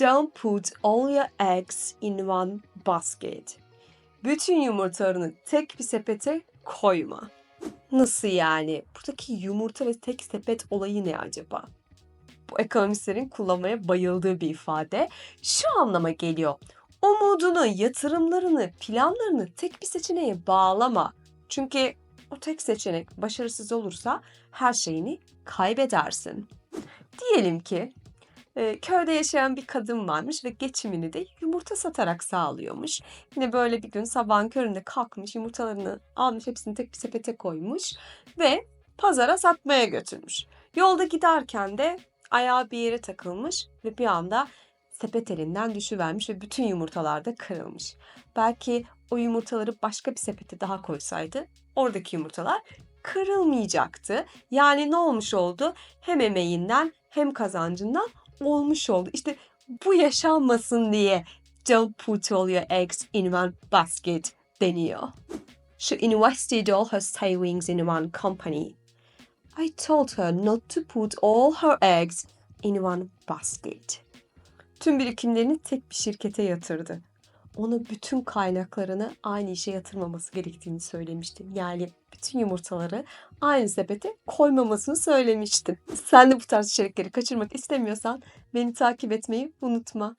Don't put all your eggs in one basket. Bütün yumurtalarını tek bir sepete koyma. Nasıl yani? Buradaki yumurta ve tek sepet olayı ne acaba? Bu ekonomistlerin kullanmaya bayıldığı bir ifade. Şu anlama geliyor. Umudunu, yatırımlarını, planlarını tek bir seçeneğe bağlama. Çünkü o tek seçenek başarısız olursa her şeyini kaybedersin. Diyelim ki köyde yaşayan bir kadın varmış ve geçimini de yumurta satarak sağlıyormuş. Yine böyle bir gün sabahın köründe kalkmış yumurtalarını almış hepsini tek bir sepete koymuş ve pazara satmaya götürmüş. Yolda giderken de ayağı bir yere takılmış ve bir anda sepet elinden düşüvermiş ve bütün yumurtalar da kırılmış. Belki o yumurtaları başka bir sepete daha koysaydı oradaki yumurtalar kırılmayacaktı. Yani ne olmuş oldu? Hem emeğinden hem kazancından olmuş oldu. İşte bu yaşanmasın diye don't put all your eggs in one basket deniyor. She invested all her savings in one company. I told her not to put all her eggs in one basket. Tüm birikimlerini tek bir şirkete yatırdı. Ona bütün kaynaklarını aynı işe yatırmaması gerektiğini söylemiştim. Yani bütün yumurtaları aynı sepete koymamasını söylemiştim. Sen de bu tarz içerikleri kaçırmak istemiyorsan beni takip etmeyi unutma.